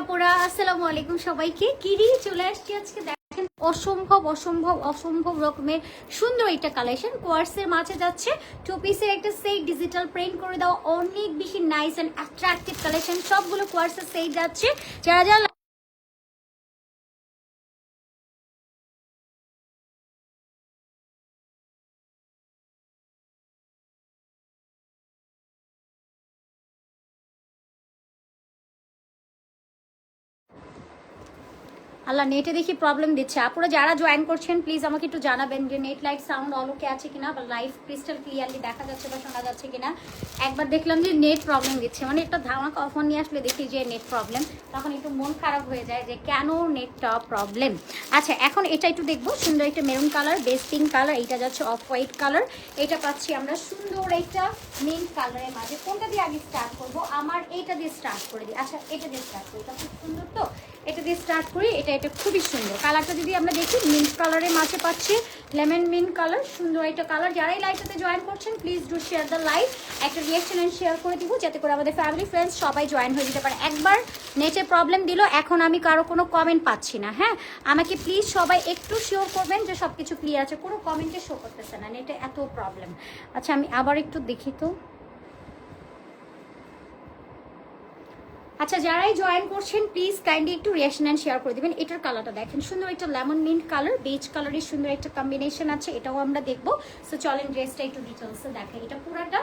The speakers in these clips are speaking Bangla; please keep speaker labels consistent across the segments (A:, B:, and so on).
A: আপুরা, আসসালামু আলাইকুম সবাইকে। কিরি, চলে আসছি আজকে দেখেন, অসম্ভব অসম্ভব অসম্ভব রকমের সুন্দর একটা কালেকশন কোয়ার্সের মাঝে যাচ্ছে টু পিসের একটা সেই ডিজিটাল প্রিন্ট করে দেওয়া, অনেক বেশি নাইস অ্যান্ড অ্যাট্রাক্টিভ কালেকশন সবগুলো কোয়ার্সের সেই যাচ্ছে। যারা যারা আল্লাহ নেটে দেখি প্রবলেম দিচ্ছে। আপনারা যারা জয়েন করছেন প্লিজ আমাকে একটু জানাবেন যে net light sound all okay আছে কিনা বা লাইভ ক্রিস্টাল ক্লিয়ারলি দেখা যাচ্ছে বা শোনা যাচ্ছে কিনা। একবার দেখলাম যে নেট প্রবলেম দিচ্ছে। মানে একটা ধামাকা অফার নিয়ে আসলে দেখি যে নেট প্রবলেম তখন একটু মন খারাপ হয়ে যায় যে কেন নেটটা প্রবলেম আচ্ছা এখন এটা একটু দেখব। সুন্দর একটা maroon colour base pink colour এইটা যাচ্ছে অফ হোয়াইট কালার এটা পাচ্ছি আমরা সুন্দর একটা মিন্ট কালারের মাঝে। কোনটা দিয়ে আগে স্টার্ট করব? আমার এইটা দিয়ে স্টার্ট করে দিই। আচ্ছা এটা দিয়ে স্টার্ট করি। এটা খুব সুন্দর তো। দিয়ে স্টার্ট করি, এটা এটা খুবই সুন্দর। কালারটা যদি আমরা দেখি মিন্ট কালারের মাঝে পাচ্ছি। লেমন মিন্ট কালার সুন্দর একটা কালার যারাই লাইভটাতে জয়েন করছেন please do share the live একটা রিয়াকশন অ্যান্ড শেয়ার করে দিব, যাতে করে আমাদের ফ্যামিলি ফ্রেন্ডস সবাই জয়েন হয়ে যেতে পারে। একবার নেটে প্রবলেম দিল, এখন আমি কারও কোনো কমেন্ট পাচ্ছি না হ্যাঁ? আমাকে প্লিজ সবাই একটু শিওর করবেন যে সব কিছু ক্লিয়ার আছে। কোনো কমেন্টে শো করতেছে না নেটে এত প্রবলেম আচ্ছা আমি আবার একটু দেখি তো। আচ্ছা যারাই জয়েন করছেন প্লিজ কাইন্ডলি একটু রিয়াকশন অ্যান্ড শেয়ার করে দিবেন। এটার কালারটা দেখেন। সুন্দর একটা লেমন মিন্ট কালার বেজ কালারের সুন্দর একটা কম্বিনেশন আছে, এটাও আমরা দেখব। সো চলেন ড্রেসটা একটু ডিটেলসে দেখেন এটা পুরাটা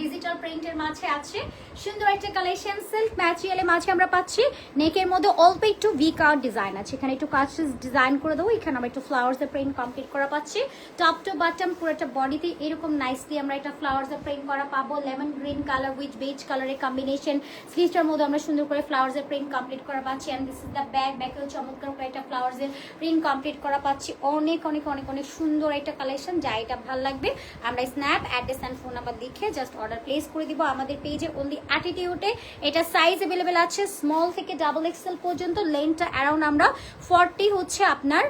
A: ডিজিটাল প্রিন্টের মাঝে আছে। সুন্দর একটা কালেকশন সিল্ক ম্যাটেরিয়ালের মাঝে আমরা পাচ্ছি। নেকের মধ্যে অল্প একটু ভি কার্ড ডিজাইন আছে। এখানে একটু কাজ ডিজাইন করে দেবো। এখানে আমরা একটু ফ্লাওয়ার্সের প্রিন্ট কমপ্লিট করা পাচ্ছি। টপ টু বাটম পুরোটা বডিতে এরকম নাইসলি আমরা একটা ফ্লাওয়ার্সের প্রিন্ট করা পাবো। Lemon green colour with beige কালারের কম্বিনেশন স্লিভসটার মধ্যে আমরা সুন্দর করে ফ্লাওয়ার্সের প্রিন্ট কমপ্লিট করা পাচ্ছি। And this is the bag ব্যাকেও চমৎকার করে একটা ফ্লাওয়ার্সের প্রিন্ট কমপ্লিট করা পাচ্ছি। অনেক অনেক অনেক অনেক সুন্দর একটা কালেকশন যা এটা ভালো লাগবে। আমরা snap address and phone number লিখে জাস্ট অর্ডার প্লেস করে দিব আমাদের পেজে অনলি অ্যাটিটিউডে এটা সাইজ অ্যাভেলেবেল আছে স্মল থেকে ডাবল এক্সেল পর্যন্ত। লেনটা অ্যারাউন্ড আমরা ফর্টি হচ্ছে আপনার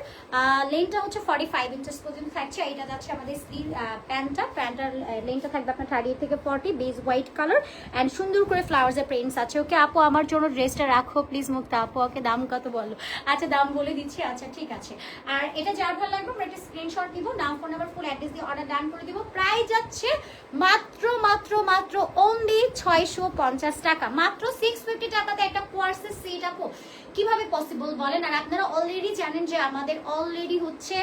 A: লেনটা হচ্ছে ফর্টি ফাইভ ইঞ্চেস পর্যন্ত থাকছে। এটা যাচ্ছে আমাদের স্লিভ প্যান্টটা। প্যান্টার লেনটা থাকবে আপনার থার্টি থেকে forty base white colour and সুন্দর করে ফ্লাওয়ার্সের প্রিন্টস আছে। ওকে আপু, আমার জন্য ড্রেসটা রাখো প্লিজ মুক্তা আপু। ওকে দাম কত বলো? আচ্ছা দাম বলে দিচ্ছি। আচ্ছা ঠিক আছে। আর এটা যার ভালো লাগবে, আমরা একটা স্ক্রিনশট দিব, নাম ফোন নাম্বার ফুল অ্যাড্রেস দিয়ে অর্ডার ডান করে দিব। প্রায় যাচ্ছে মাত্র মাত্র মাত্র মাত্র অনলি ছয়শো পঞ্চাশ টাকা। মাত্র সিক্স ফিফটি টাকাতে একটা কোয়ার্সের সিট আপু। কীভাবে পসিবল বলেন? আর আপনারা অলরেডি জানেন যে আমাদের অলরেডি হচ্ছে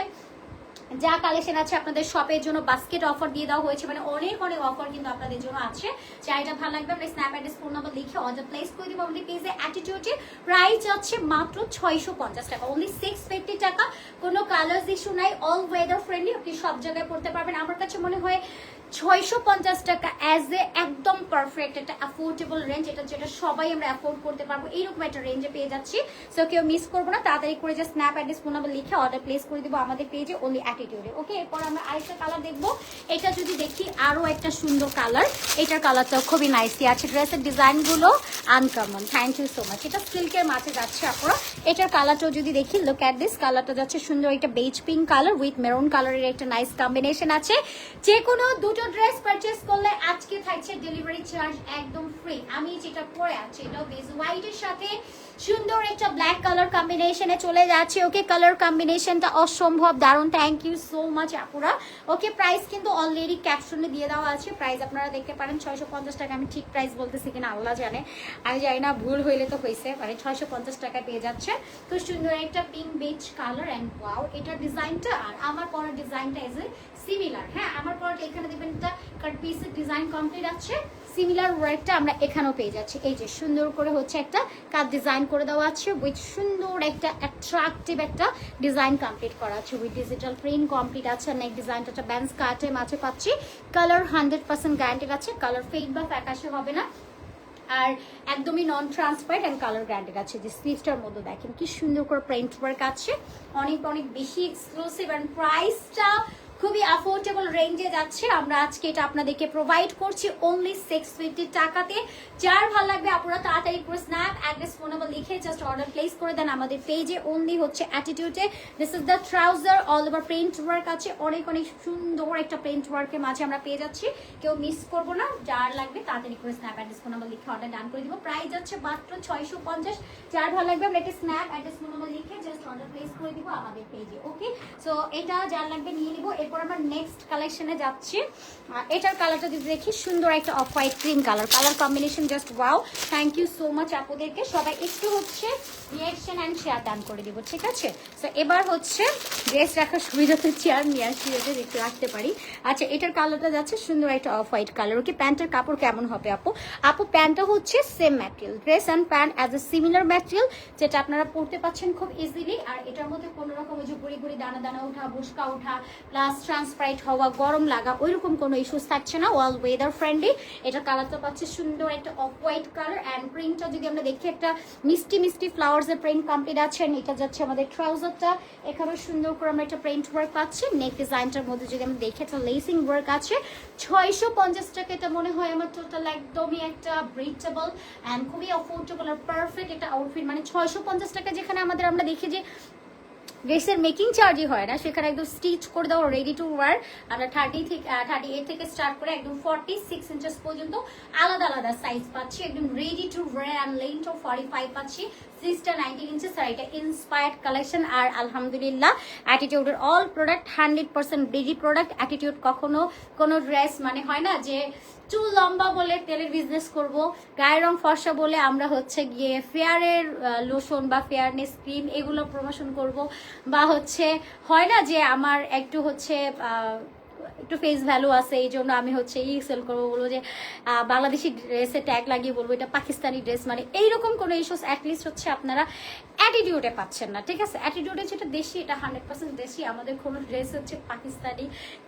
A: যা কালেকশন আছে আপনাদের শপের জন্য বাস্কেট অফার দিয়ে দেওয়া হয়েছে। মানে অনেক অনেক অফার কিন্তু আপনাদের জন্য আছে। এটা ভালো লাগবে, আমরা স্ন্যাপ অ্যাড্রেস ফোন নাম্বার লিখে অর্ডার প্লেস করে দিব। আমাদের পেজে অ্যাটিটিউডে প্রাইস হচ্ছে মাত্র ছয়শো পঞ্চাশ টাকা। অনলি সিক্স ফিফটি টাকা। কোনো কালার্স ইস্যু নাই। অল ওয়েদার ফ্রেন্ডলি আপনি সব জায়গায় পড়তে পারবেন। আমার কাছে মনে হয় ছয়শো পঞ্চাশ টাকা অ্যাজ এ একদম পারফেক্ট একটা অ্যাফোর্ডেবল রেঞ্জ এটা যেটা সবাই আমরা অ্যাফোর্ড করতে পারব, এইরকম একটা রেঞ্জে পেয়ে যাচ্ছি। সো কেউ মিস করব না, তাড়াতাড়ি করে যে স্ন্যাপ অ্যাড্রেস ফোন নাম্বার লিখে অর্ডার প্লেস করে দিব আমাদের পেজে অনলি অ্যাটিটিউডে ওকে এরপর আমরা আরেকটা কালার দেখব। এটা যদি দেখি আরও একটা সুন্দর কালার এটার কালারটাও খুবই নাইসলি আছে। ড্রেসের ডিজাইনগুলো uncommon thank you so much এটা সিল্কের মাঝে যাচ্ছে আপনারা এটার কালারটাও যদি দেখি লুক অ্যাট দিস কালারটা যাচ্ছে সুন্দর একটা beige pink colour with maroon কালারের একটা নাইস কম্বিনেশন আছে। যে কোনো দুটো ড্রেস পারচেস করলে আজকে থাকছে ডেলিভারি চার্জ একদম ফ্রি আমি যেটা পরে আছি এটা বেজ হোয়াইটের সাথে সুন্দর একটা ব্ল্যাক কালার কম্বিনেশনে চলে যাচ্ছে। ওকে কালার কম্বিনেশনটা অসম্ভব, দারুণ। থ্যাংক ইউ সো মাচ আপুরা। ওকে প্রাইস কিন্তু অলরেডি ক্যাপশনে দিয়ে দেওয়া আছে। প্রাইস আপনারা দেখতে পারেন ছয়শো পঞ্চাশ টাকা। আমি ঠিক প্রাইস বলতেছি কিনা, আল্লাহ জানে। আমি জানি না, ভুল হইলে তো হয়েছে মানে ছয়শো পঞ্চাশ টাকায় পেয়ে যাচ্ছে। তো সুন্দর একটা pink beige colour and wow এটার ডিজাইনটা আর আমার পরার ডিজাইনটা এজ এ সিমিলার হ্যাঁ আমার পরাটা এখানে দেখবেন একটা কাট পিসের ডিজাইন কমপ্লিট আছে। সিমিলার ওয়ার্কটা আমরা এখানেও পেয়ে যাচ্ছি। এই যে সুন্দর করে হচ্ছে একটা কাজ ডিজাইন করে দেওয়া আছে উইথ সুন্দর একটা অ্যাট্রাকটিভ একটা ডিজাইন কমপ্লিট করা আছে। উইথ ডিজিটাল প্রিন্ট কমপ্লিট আছে নেক ডিজাইনটা একটা ব্যান্স কাটে, মাঝে পাচ্ছি। কালার হান্ড্রেড পার্সেন্ট গ্যারান্টেড আছে। কালার ফেড বা ফ্যাকাশে হবে না। আর একদমই non transparent and colour guaranteed আছে। যে স্লিভসটার মধ্যে দেখেন কি সুন্দর করে প্রিন্ট ওয়ার্ক আছে। অনেক অনেক বেশি এক্সক্লুসিভ অ্যান্ড প্রাইসটা খুবই অ্যাফোর্ডেবল রেঞ্জে যাচ্ছে। আমরা আজকে এটা আপনাদেরকে প্রোভাইড করছি অনলি সিক্স ফিফটি টাকাতে। যার ভালো লাগবে আপনারা তাড়াতাড়ি করে স্ন্যাপ অ্যাড্রেস ফোন নাম্বার লিখে জাস্ট অর্ডার প্লেস করে দেন। আমাদের পেজে অনলি হচ্ছে অ্যাটিটিউডে this is the trouser all over print work আছে। অনেক অনেক সুন্দর একটা প্রিন্ট ওয়ার্কের মাঝে আমরা পেয়ে যাচ্ছি। কেউ মিস করব না। যার লাগবে তাড়াতাড়ি করে স্ন্যাপ অ্যাড্রেস ফোন নাম্বার লিখে অর্ডার ডান করে দিব। প্রাইস যাচ্ছে মাত্র ছয়শো পঞ্চাশ। যার ভালো লাগবে আমরা একটা স্ন্যাপ অ্যাড্রেস ফোন নাম্বার লিখে জাস্ট অর্ডার প্লেস করে দিব আমাদের পেজে ওকে সো এটা যার লাগবে নিয়ে নিব। এরপর আমরা নেক্সট কালেকশনে যাচ্ছি। এটার কালারটা যদি দেখি, সুন্দর একটা off white cream colour colour combination just wow thank you so much আপুদেরকে। সবাই একটু হচ্ছে রিয়াকশন অ্যান্ড শেয়ার দান করে দিব, ঠিক আছে? সো এবার হচ্ছে ড্রেস রাখার সুবিধা সুবিধাতে চেয়ার নিয়ে আসি যাতে একটু রাখতে পারি। আচ্ছা এটার কালারটা যাচ্ছে সুন্দর একটা অফ হোয়াইট কালার ওকে, প্যান্টের কাপড় কেমন হবে আপু? আপু, প্যান্টটা হচ্ছে same material dress and pant as a similar material যেটা আপনারা পরতে পাচ্ছেন খুব ইজিলি আর এটার মধ্যে কোনো রকম ওই যে গুড়ি গুড়ি দানা দানা ওঠা বুসকা ওঠা প্লাস ট্রান্সপারেন্ট হওয়া, গরম লাগা, ওইরকম কোনো ইস্যুস থাকছে না। ওয়াল ওয়েদার ফ্রেন্ডলি এটার কালারটা পাচ্ছে সুন্দর, একটা অফ হোয়াইট কালার অ্যান্ড প্রিন্টটা যদি আমরা দেখি, একটা মিষ্টি মিষ্টি ফ্লাওয়ার্স এর প্রিন্ট কমপ্লিট আছে এটা যাচ্ছে আমাদের ট্রাউজারটা এখানে সুন্দর করে আমরা একটা প্রিন্ট ওয়ার্ক পাচ্ছি। নেক ডিজাইনটার মধ্যে যদি আমরা দেখি, একটা লেসিং ওয়ার্ক আছে। ছয়শো পঞ্চাশ টাকা এটা মনে হয় আমার টোটাল একদমই একটা ব্রিটেবল অ্যান্ড খুবই অফোর্ডেবল আর পারফেক্ট একটা আউটফিট মানে ছয়শো পঞ্চাশ টাকা যেখানে আমাদের আমরা দেখি যে ড্রেসের মেকিং চার্জই হয় না, সেখানে একদম স্টিচ করে দেওয়া রেডি টু ওয়ার আমরা থার্টি থেকে থার্টি এইট থেকে স্টার্ট করে একদম ফর্টি সিক্স ইঞ্চেস পর্যন্ত আলাদা আলাদা সাইজ পাচ্ছি, একদম ready to wear and length of forty five পাচ্ছি সিক্সটা নাইনটিন ইঞ্চেস আর এটা ইন্সপায়ার্ড কালেকশন আর আলহামদুলিল্লাহ অ্যাটিটিউডের অল প্রোডাক্ট হান্ড্রেড পার্সেন্ট বেজি প্রোডাক্ট অ্যাটিটিউড কখনো কোনো ড্রেস মানে হয় না যে চুল লম্বা বলে তেলের বিজনেস করব, গায়ের রং ফর্সা বলে আমরা হচ্ছে গিয়ে ফেয়ারের লোশন বা ফেয়ারনেস ক্রিম এগুলো প্রমোশন করব বা হচ্ছে হয় না যে আমার একটু হচ্ছে একটু ফেস ভ্যালু আছে, এই জন্য আমি হচ্ছে ই সেল করব বলব যে বাংলাদেশি ড্রেসে ট্যাগ লাগিয়ে বলব, এটা পাকিস্তানি ড্রেস মানে এইরকম কোনো ইস্যুস অ্যাটলিস্ট হচ্ছে আপনারা অ্যাটিটিউডে পাচ্ছেন না, ঠিক আছে? অ্যাটিটিউডে যেটা দেশি, এটা হান্ড্রেড পার্সেন্ট দেশি, আমাদের কোনো ড্রেস হচ্ছে পাকিস্তানি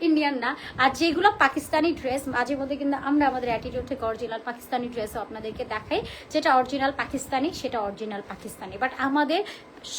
A: ইন্ডিয়ান না। আর যেগুলো পাকিস্তানি ড্রেস মাঝে মধ্যে কিন্তু আমরা আমাদের অ্যাটিটিউড থেকে অরিজিনাল পাকিস্তানি ড্রেসও আপনাদেরকে দেখাই, যেটা অরিজিনাল পাকিস্তানি, সেটা অরিজিনাল পাকিস্তানি। বাট আমাদের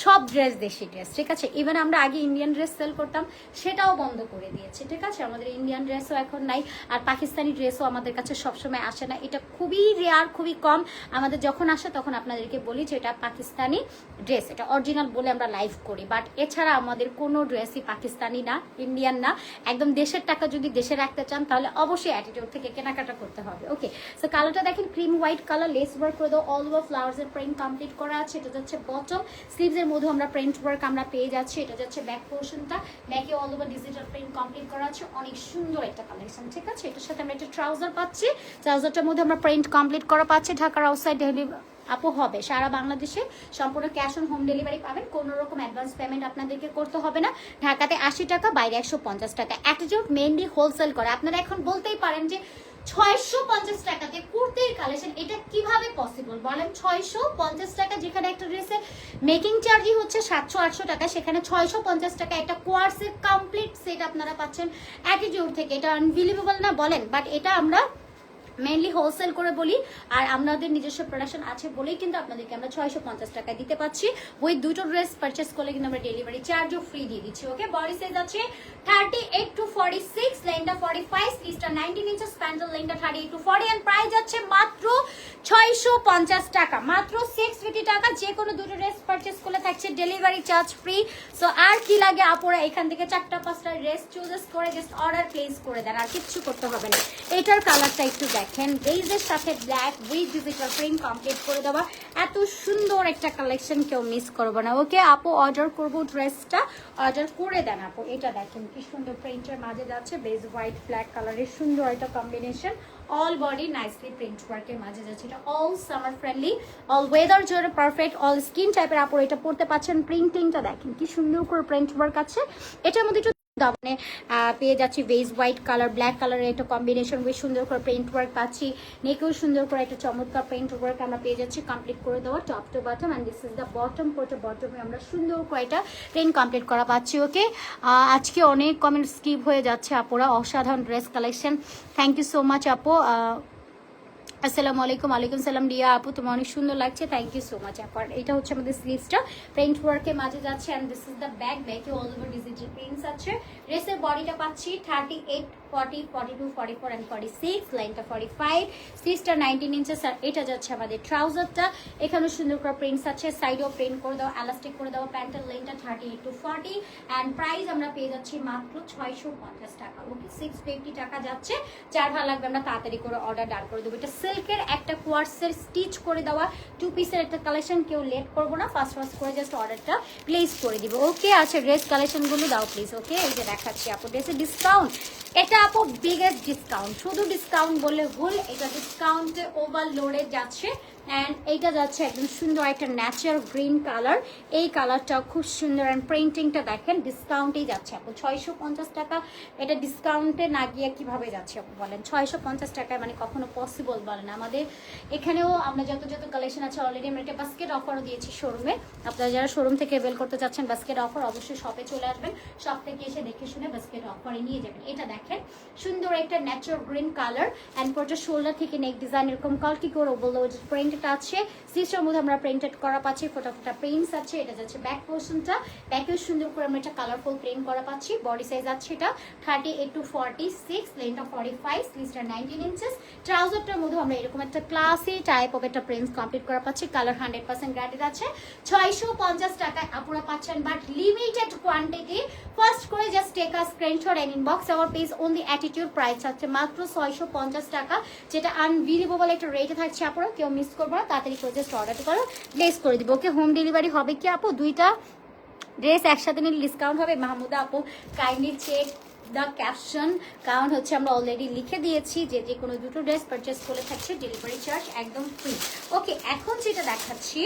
A: সব ড্রেস দেশি ড্রেস ঠিক আছে? ইভেন আমরা আগে ইন্ডিয়ান ড্রেস সেল করতাম, সেটাও বন্ধ করে দিয়েছে, ঠিক আছে? আমাদের ইন্ডিয়ান ড্রেসও এখন নাই, আর পাকিস্তানি ড্রেসও আমাদের কাছে সবসময় আসে না। এটা খুবই রেয়ার খুবই কম। আমাদের যখন আসে, তখন আপনাদেরকে বলি যে এটা পাকিস্তানি ড্রেস এটা অরিজিনাল বলে আমরা লাইভ করি। বাট এছাড়া আমাদের কোনো ড্রেসই পাকিস্তানি না ইন্ডিয়ান না। একদম দেশের টাকা যদি দেশে রাখতে চান, তাহলে অবশ্যই অ্যাটিটিউড থেকে কেনাকাটা করতে হবে ওকে সো কালারটা দেখেন cream white colour lace work করে দাও অল ওভার ফ্লাওয়ার্স এর প্রিন্ট কমপ্লিট করা আছে, এটা যাচ্ছে বটম স্লিভস এর মধ্যে আমরা প্রিন্ট ওয়ার্ক আমরা পেয়ে যাচ্ছি। এটা যাচ্ছে ব্যাক পোর্শনটা ব্যাকে all over digital print complete করা আছে। অনেক সুন্দর একটা কালেকশন ঠিক আছে? এটার সাথে আমরা একটা ট্রাউজার পাচ্ছি। ট্রাউজারটার মধ্যে আমরা প্রিন্ট কমপ্লিট করা পাচ্ছি। ঢাকার আউটসাইড ডেলিভারি আপু হবে। সারা বাংলাদেশে সম্পূর্ণ ক্যাশ অন হোম ডেলিভারি পাবেন। কোনো রকম অ্যাডভান্স পেমেন্ট আপনাদেরকে করতে হবে না। ঢাকাতে আশি টাকা, বাইরে একশো পঞ্চাশ টাকা। অ্যাটিটিউড মেনলি হোলসেল করে। আপনারা এখন বলতেই পারেন যে ছয়শো পঞ্চাশ টাকাতে কুর্তির কালেকশন এটা কীভাবে পসিবল বলেন, ছয়শো পঞ্চাশ টাকা যেখানে একটা ড্রেসের মেকিং চার্জই হচ্ছে সাতশো আটশো টাকা, সেখানে ছয়শো পঞ্চাশ টাকা একটা কোয়ার্সের কমপ্লিট সেট আপনারা পাচ্ছেন অ্যাটিটিউড থেকে। এটা আনবিলিভেবল না, বলেন বাট এটা আমরা মেনলি হোলসেল করে বলি, আর আমাদের নিজস্ব প্রোডাকশন আছে বলেই কিন্তু আপনাদেরকে আমরা ছয়শো পঞ্চাশ টাকায় দিতে পাচ্ছি। ওই দুটো ড্রেস পারচেস করলে কিন্তু আমরা ডেলিভারি চার্জও ফ্রি দিয়ে দিচ্ছি ওকে বডি সাইজ আছে thirty eight to forty six forty five স্লিভসটা nineteen inches প্যান্ডেল লেনটা thirty eight to forty and price যাচ্ছে মাত্র ছয়শো পঞ্চাশ টাকা। মাত্র সিক্স ফিফটি টাকা যে কোনো দুটো ড্রেস পারচেস করলে থাকছে ডেলিভারি চার্জ ফ্রি সো আর কি লাগে আপুরা? এখান থেকে চারটা, পাঁচটা ড্রেস চুজেস করে জাস্ট অর্ডার প্লেস করে দেন। আর কিচ্ছু করতে হবে না। এটার কালারটা একটু দেখেন। বেইজের সাথে black with digital print complete করে দেওয়া। এত সুন্দর একটা কালেকশন কেউ মিস করব না। ওকে, আপু অর্ডার করব ড্রেসটা অর্ডার করে দেন আপু। এটা দেখেন কি সুন্দর প্রিন্টের মাঝে যাচ্ছে। বেজ হোয়াইট ব্ল্যাক কালারের সুন্দর একটা combination all body nicely print ওয়ার্কের মাঝে যাচ্ছে। এটা all summer friendly all weather জন্য পারফেক্ট অল স্কিন টাইপের আপর এটা পড়তে পাচ্ছেন। প্রিন্টিংটা দেখেন কি সুন্দর করে প্রিন্ট ওয়ার্ক আছে। এটার মধ্যে একটু দামনে পেয়ে যাচ্ছি বেজ হোয়াইট কালার ব্ল্যাক কালারের একটা কম্বিনেশন বেশ সুন্দর করে প্রিন্ট ওয়ার্ক পাচ্ছি। নেকেও সুন্দর করে একটা চমৎকার প্রিন্ট ওয়ার্ক আমরা পেয়ে যাচ্ছি। কমপ্লিট করে দেওয়া top to bottom and this is the bottom কোটে বটমে আমরা সুন্দর করে একটা প্রিন্ট কমপ্লিট করা পাচ্ছি ওকে আজকে অনেক কমেন্ট স্কিপ হয়ে যাচ্ছে, আপুরা। অসাধারণ dress collection thank you so much আপু। আসসালামু আলাইকুম আলাইকুম সালাম রিয়া আপু, তোমার অনেক সুন্দর লাগছে থ্যাংক ইউ সো মাচ আপু এটা হচ্ছে আমাদের স্লিভসটা প্রিন্ট ওয়ার্কের মাঝে যাচ্ছে and this is the back ব্যাকে অল ওভার ডিজিটাল প্রিন্টস আছে। ড্রেসের বডিটা পাচ্ছি thirty eight forty forty two forty four and forty six লাইনটা ফর্টি ফাইভ স্লিভসটা নাইনটিন ইঞ্চেস আর এটা যাচ্ছে আমাদের ট্রাউজারটা এখানেও সুন্দর করে প্রিন্টস আছে। সাইডেও প্রিন্ট করে দেওয়া এলাস্টিক করে দেওয়া প্যান্টের লাইনটা thirty eight to forty and price আমরা পেয়ে যাচ্ছি মাত্র ছয়শো পঞ্চাশ টাকা। ওকে সিক্স ফিফটি টাকা যাচ্ছে। যার ভালো লাগবে আমরা তাড়াতাড়ি করে অর্ডার ডান করে দেবো। এটা সিল্কের একটা কোয়ার্সের স্টিচ করে দেওয়া। টু পিসের একটা কালেকশন কেউ লেট করব না। ফার্স্ট ফার্স্ট করে জাস্ট অর্ডারটা প্লেস করে দিব। ওকে আচ্ছা ড্রেস কালেকশনগুলো দাও প্লিজ ওকে এই যে দেখাচ্ছি আপু ড্রেসের ডিসকাউন্ট এটা আপু বিগেস্ট ডিসকাউন্ট শুধু ডিসকাউন্ট বলে ভুল এটা ডিসকাউন্টে ওভারলোডে যাচ্ছে। অ্যান্ড এইটা যাচ্ছে একদম সুন্দর একটা ন্যাচারাল গ্রিন কালার এই কালারটা খুব সুন্দর অ্যান্ড প্রিন্টিংটা দেখেন ডিসকাউন্টেই যাচ্ছে। আপু, ছয়শো পঞ্চাশ টাকা, এটা ডিসকাউন্টে না গিয়ে কীভাবে যাচ্ছে আপু বলেন? ছয়শো পঞ্চাশ টাকায় মানে কখনো পসিবল বলেন? আমাদের এখানেও আমরা যত যত কালেকশন আছে অলরেডি আমরা একটা বাস্কেট অফারও দিয়েছি শোরুমে আপনারা যারা শোরুম থেকে বেল করতে চাচ্ছেন বাস্কেট অফার অবশ্যই শপে চলে আসবেন। শপ থেকে এসে দেখে শুনে বাস্কেট অফারে নিয়ে যাবেন। এটা দেখেন, সুন্দর একটা ন্যাচারাল গ্রিন কালার অ্যান্ড পরটা শোল্ডার থেকে নেক ডিজাইন এরকম কালকি করে বলল প্রিন্টটা আছে। সিস্টার মধ্যে আমরা প্রিন্টেড করা পাচ্ছি প্রিন্টস আছে, এটা যাচ্ছে ব্যাক পোর্শনটা সুন্দর করে আমরা একটা কালারফুল প্রিন্ট করা পাচ্ছি বডি সাইজ আছে এটা। Thirty eight to forty six লেনটা forty five nineteen inches ট্রাউজারটার মধ্যে আমরা এরকম একটা ক্লাসি টাইপ অফ একটা প্রিন্টস কমপ্লিট করা পাচ্ছি কালার হান্ড্রেড পার্সেন্ট আছে। ছয়শো পঞ্চাশ টাকায় আপনারা পাচ্ছেন বাট লিমিটেড কোয়ান্টিটি ফার্স্ট করে just take a screenshot and inbox our page on the attitude price আছে। মাত্র ছয়শো পঞ্চাশ টাকা, যেটা আনবিলিভেবল একটা রেটে থাকছে। আপনারা কেউ মিস করব না তাড়াতাড়ি করে জাস্ট অর্ডার করো। প্লেস করে দিব ওকে হোম ডেলিভারি হবে কি আপু? দুইটা ড্রেস একসাথে নিলে ডিসকাউন্ট হবে। মাহমুদা আপু কাইন্ডলি চেক দ্য ক্যাপশন কারণ হচ্ছে আমরা অলরেডি লিখে দিয়েছি যে যে কোনো দুটো ড্রেস পারচেস করে থাকছে ডেলিভারি চার্জ একদম ফ্রি ওকে এখন যেটা দেখাচ্ছি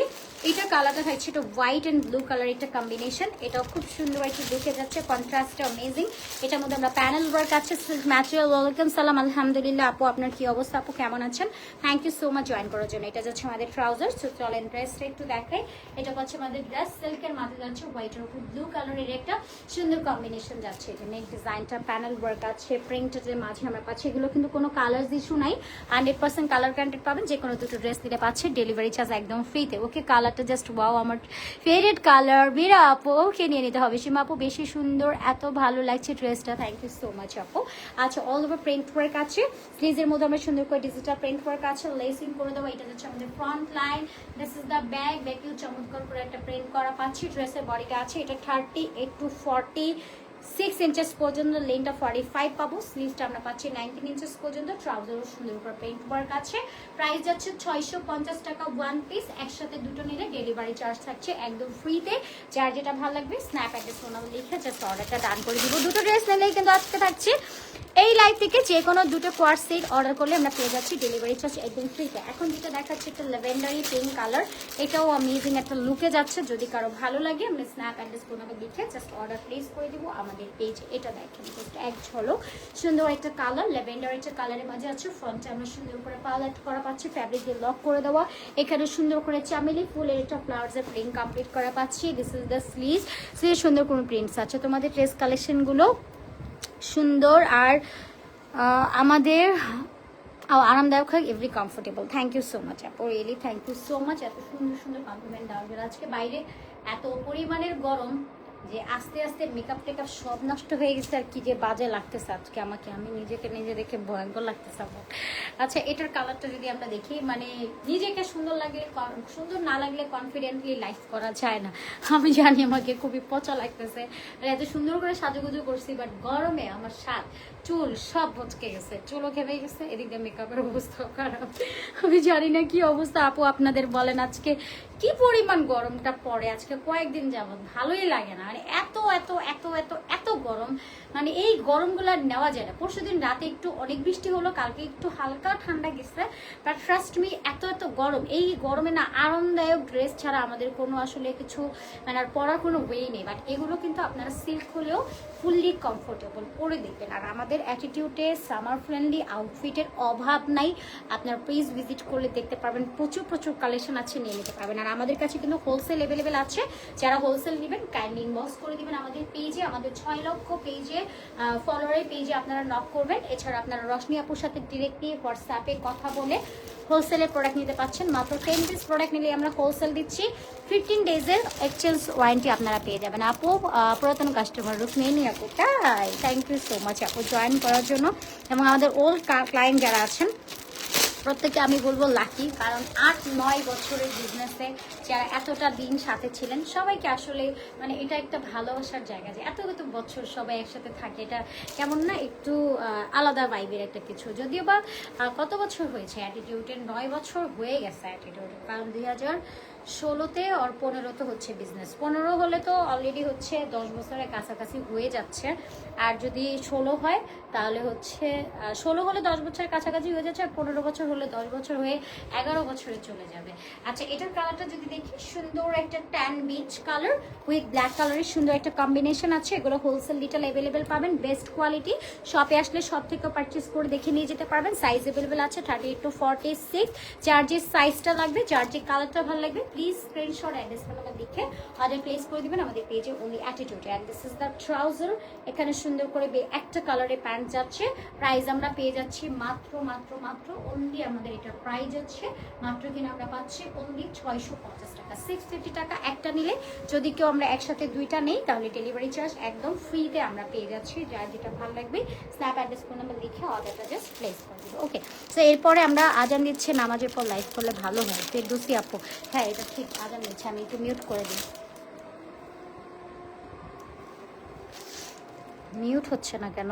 A: এটা কালারটা থাকছে এটা হোয়াইট অ্যান্ড ব্লু কালার একটা কম্বিনেশন এটাও খুব সুন্দর একটু দেখে যাচ্ছে কন্ট্রাস্টটা অ্যামেজিং এটার মধ্যে আমরা প্যানেল ওয়ার্ক আছে সিল্ক ম্যাটেরিয়াল ওয়েলকাম, সালাম, আলহামদুলিল্লাহ। আপু, আপনার কি অবস্থা? আপু, কেমন আছেন? Thank you so much join করার জন্য। এটা যাচ্ছে আমাদের ট্রাউজার সো চলেন ড্রেসটা একটু দেখাই। এটা হচ্ছে আমাদের ড্রেস সিল্কের মাঝে যাচ্ছে হোয়াইটের উপর ব্লু কালারের একটা সুন্দর কম্বিনেশন যাচ্ছে। এটা নেক ডিজাইনটা প্যানেল ওয়ার্ক আছে প্রিন্টের মাঝে আমরা পাচ্ছি, এগুলো কিন্তু কোনো কালার ইস্যু নাই। হান্ড্রেড পার্সেন্ট কালার গ্যান্টেড পাবেন যে কোনো দুটো ড্রেস দিলে পাচ্ছে ডেলিভারি চার্জ একদম ফ্রিতে ওকে কালারটা জাস্ট ওয়াও আমার ফেভারিট কালার বিরা আপু ওকে নিয়ে নিতে হবে। সীমা আপু, বেশি সুন্দর, এত ভালো লাগছে ড্রেসটা। থ্যাংক ইউ সো মাচ আপু। আচ্ছা অল ওভার প্রিন্ট ওয়ার্ক আছে। স্লিজের মধ্যে আমরা সুন্দর করে ডিজিটাল প্রিন্ট ওয়ার্ক আছে। লেসিং করে দেবো। এটা হচ্ছে আমাদের front line this is the bag ব্যাগেও চমৎকার করে একটা প্রিন্ট করা পাচ্ছি। ড্রেসের বডিটা আছে। এটা thirty eight to forty inches পর্যন্ত লেনটা ফর্টি ফাইভ পাবো। স্লিভসটা আমরা পাচ্ছি নাইনটিন ইঞ্চেস পর্যন্ত। ট্রাউজারও সুন্দর করে পেন্ট ওয়ার্ক আছে। প্রাইস যাচ্ছে ছয়শো পঞ্চাশ টাকা ওয়ান পিস একসাথে দুটো নিলে ডেলিভারি চার্জ থাকছে একদম ফ্রিতে যার যেটা ভালো লাগবে স্ন্যাপ অ্যাড্রেস ফোন লিখে জাস্ট অর্ডারটা ডান করে দিব। দুটো ড্রেস নিলেই কিন্তু আজকে থাকছে। এই লাইভ থেকে যে কোনো দুটো কোয়ার সেট অর্ডার করলে আমরা পেয়ে যাচ্ছি ডেলিভারি চার্জ একদম ফ্রিতে এখন যেটা দেখাচ্ছে একটা লেভেন্ডারি পিঙ্ক কালার এটাও অ্যামেজিং একটা লুকে যাচ্ছে। যদি কারও ভালো লাগে, আমরা স্ন্যাপ অ্যাড্রেস ফোনাকে লিখে জাস্ট অর্ডার প্লেস করে দিব। আমাদের পেজ এটা দেখেন এক ঝলক। সুন্দর একটা কালার ল্যাভেন্ডার একটা কালারের মাঝে আছে। ফ্রন্টে আমরা সুন্দর করে পালাট করা পাচ্ছি ফ্যাব্রিক দিয়ে লক করে দেওয়া। এখানে সুন্দর করে চামেলি ফুলের একটা ফ্লাওয়ার্সের প্রিন্ট কমপ্লিট করা পাচ্ছি। দিস ইজ দ্য স্লিজ স্লিজ সুন্দর কোনো প্রিন্টস আছে। তোমাদের ড্রেস কালেকশনগুলো সুন্দর আর আমাদের আরামদায়ক হয় every comfortable thank you so much আপু really thank you so much এত সুন্দর সুন্দর কমপ্লিমেন্ট দেওয়ার আজকে বাইরে এত পরিমাণের গরম। যে আস্তে আস্তে মেকআপ টেকআপ সব নষ্ট হয়ে গেছে আর কি যে বাজে লাগতেছে আজকে আমাকে। আমি নিজেকে নিজে দেখে ভয়ঙ্কর লাগতেছে আচ্ছা এটার কালারটা যদি আমরা দেখি মানে নিজেকে সুন্দর লাগলে সুন্দর না লাগলে কনফিডেন্টলি লাইফ করা যায় না। আমি জানি আমাকে খুবই পচা লাগতেছে। আর এত সুন্দর করে সাজুগুজু করছি বাট গরমে আমার স্বাদ, চুল সব বচকে গেছে। চুলও ঘেমে গেছে, এদিক দিয়ে মেকআপের অবস্থা খারাপ। আমি জানি না কি অবস্থা। আপু আপনাদের বলেন আজকে কি পরিমাণ গরমটা পড়ে আজকে? কয়েকদিন যাবত ভালোই লাগে না। মানে এত এত এত এত এত গরম। মানে এই গরমগুলো আর নেওয়া যায় না। পরশু দিন রাতে একটু অনেক বৃষ্টি হলো, কালকে একটু হালকা ঠান্ডা গেছে বাট ট্রাস্ট মি এত এত গরম। এই গরমে না আরামদায়ক ড্রেস ছাড়া আমাদের কোনো আসলে কিছু মানে আর পরার কোনো ওয়ে নেই। বাট এগুলো কিন্তু আপনারা সিল্ক হলেও ফুললি কমফোর্টেবল পরে দেখবেন। আর আমাদের অ্যাটিটিউডে সামার ফ্রেন্ডলি আউটফিটের অভাব নাই। আপনার প্লিজ ভিজিট করলে দেখতে পারবেন, প্রচুর প্রচুর কালেকশন আছে, নিয়ে নিতে পারবেন। আর আমাদের কাছে কিন্তু হোলসেল অ্যাভেলেবেল আছে। যারা হোলসেল নেবেন কাইন্ডলি ইনবক্স করে দিবেন আমাদের পেজে আমাদের ছয় লক্ষ পেজে ফলোয়ারের পেজে আপনারা নক করবেন। এছাড়া আপনারা রশনি আপুর সাথে ডিরেক্টলি হোয়াটসঅ্যাপে কথা বলে হোলসেলের প্রোডাক্ট নিতে পাচ্ছেন। মাত্র টেন ডেজ প্রোডাক্ট নিলে আমরা হোলসেল দিচ্ছি। ফিফটিন ডেজের এক্সচেঞ্জ ওয়ারেন্টি আপনারা পেয়ে যাবেন। আপু পুরাতন কাস্টমার রুকমিনী আপু? তাই থ্যাংক ইউ সো মাচ আপু জয়েন করার জন্য। এবং আমাদের ওল্ড ক্লায়েন্ট যারা আছেন প্রত্যেকে আমি বলব লাকি কারণ আট, নয় বছরের বিজনেসে যারা এতটা দিন সাথে ছিলেন, সবাইকে আসলে মানে এটা একটা ভালোবাসার জায়গা যে এত এত বছর সবাই একসাথে থাকে, এটা কেমন না একটু আলাদা ভাইবের একটা কিছু। যদিও বা কত বছর হয়েছে? অ্যাটিটিউডের নয় বছর হয়ে গেছে অ্যাটিটিউড কারণ দুই হাজার ষোলোতে আর পনেরোতে হচ্ছে বিজনেস পনেরো হলে তো অলরেডি হচ্ছে দশ বছরের কাছাকাছি হয়ে যাচ্ছে। আর যদি ষোলো হয়, তাহলে হচ্ছে ষোলো হলে দশ বছরের কাছাকাছি হয়ে যাচ্ছে আর পনেরো বছর হলে দশ বছর হয়ে এগারো বছরে চলে যাবে। আচ্ছা এটার কালারটা যদি দেখি, সুন্দর একটা tan beach colour with black কালারের সুন্দর একটা কম্বিনেশন আছে। এগুলো হোলসেল ডিটেল অ্যাভেলেবেল পাবেন বেস্ট কোয়ালিটি শপে আসলে সব থেকে পারচেস করে দেখে নিয়ে যেতে পারবেন। সাইজ অ্যাভেলেবেল আছে thirty eight to forty six যে সাইজটা লাগবে যে কালারটা ভালো লাগবে প্লিজ স্ক্রিনশট অ্যাড্রেস নাম্বার লিখে অর্ডার প্লেস করে দিবেন আমাদের পেজে only attitude and this is the trouser এখানে সুন্দর করে একটা কালারে প্যান্ট যাচ্ছে। প্রাইস আমরা পেয়ে যাচ্ছি মাত্র মাত্র মাত্র অনলি আমাদের এটা প্রাইস আছে মাত্র কিনা আমরা পাচ্ছি অনলি ছয়শো পঞ্চাশ টাকা। সিক্স ফিফটি টাকা একটা নিলে যদি কেউ আমরা একসাথে দুইটা নেই, তাহলে ডেলিভারি চার্জ একদম ফ্রিতে আমরা পেয়ে যাচ্ছি। যার যেটা ভালো লাগবে স্ন্যাপ অ্যাড্রেস ফোন নাম্বার লিখে অর্ডারটা জাস্ট প্লেস করে দেবো। ওকে তো এরপরে আমরা আজান দিচ্ছে, নামাজের পর লাইভ করলে ভালো হয়। ফেরদুসি আপু হ্যাঁ এটা ঠিক আজান দিচ্ছে আমি একটু মিউট করে দিই। মিউট হচ্ছে না কেন?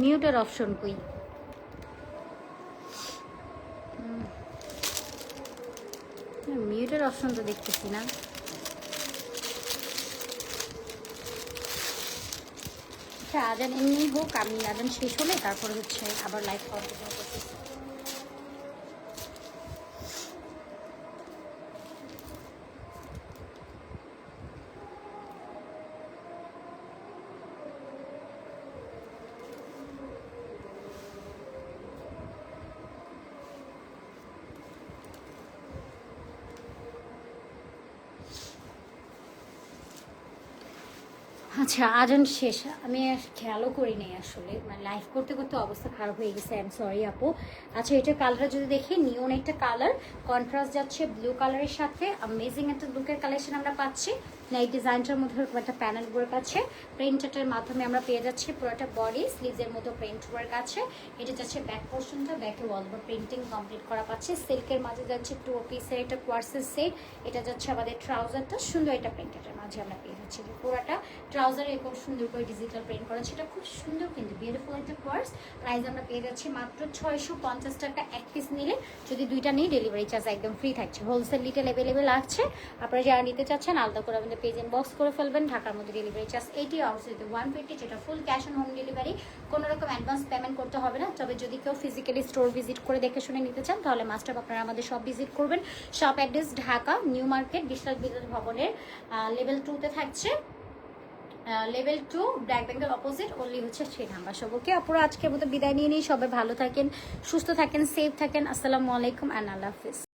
A: মিউটের অপশন কই? মিউটের অপশন তো দেখতেছি না। আচ্ছা আজান এমনি হোক, আমি আজান শেষ হলে তারপরে হচ্ছে আবার লাইভ করতেছি আচ্ছা আজান শেষ, আমি খেয়ালও করি নাই আসলে। মানে লাইফ করতে করতে অবস্থা খারাপ হয়ে গেছে আই সরি আপু। আচ্ছা এটা কালারটা যদি দেখি নিয়ন একটা কালার কন্ট্রাস্ট যাচ্ছে ব্লু কালারের সাথে অ্যামেজিং একটা লুকের কালেকশন আমরা পাচ্ছি। না এই ডিজাইনটার মধ্যে একটা প্যানেল ওয়ার্ক আছে। প্রিন্টের মাধ্যমে আমরা পেয়ে যাচ্ছি পুরোটা বডি স্লিভসের মতো প্রিন্ট ওয়ার্ক আছে। এটা যাচ্ছে ব্যাক পোর্শনটা ব্যাকে ওয়াল বা প্রিন্টিং কমপ্লিট করা পাচ্ছে। সিল্কের মাঝে যাচ্ছে টু পিসের একটা কোয়ার্সের সেট এটা যাচ্ছে আমাদের ট্রাউজারটা সুন্দর একটা প্রিন্টের মাঝে আমরা পেয়ে যাচ্ছি পুরোটা। ট্রাউজারে এরকম সুন্দর করে ডিজিটাল প্রিন্ট করা সেটা খুব সুন্দর কিন্তু বিউটিফুল একটা কোয়ার্স প্রাইস আমরা পেয়ে যাচ্ছি মাত্র ছয়শো পঞ্চাশ টাকা এক পিস নিলে। যদি দুইটা নিই ডেলিভারি চার্জ একদম ফ্রি থাকছে। হোলসেল রিটেল অ্যাভেলেবেল আছে। আপনারা যারা নিতে চাচ্ছেন, আলাদা করে আমাদের পেজ বক্স করে ফেলবেন, ঢাকার মধ্যে delivery charge eighty outside one fifty যেটা full cash on home delivery কোনো রকম অ্যাডভান্স পেমেন্ট করতে হবে না। তবে যদি কেউ ফিজিক্যালি স্টোর ভিজিট করে দেখে শুনে নিতে চান, তাহলে মাস্টার আপনারা আমাদের সব ভিজিট করবেন। Shop address Dhaka new market বিশাল বিদ্যুৎ ভবনের লেভেল টুতে থাকছে। Level two black Bengal opposite only হচ্ছে সেই নাম্বার সব ওকে, আপুরা, আজকের মতো বিদায় নিয়ে নিই। সবাই ভালো থাকেন, সুস্থ থাকেন সেফ থাকেন। আসসালামু আলাইকুম অ্যান্ড আল্লাহ হাফিজ।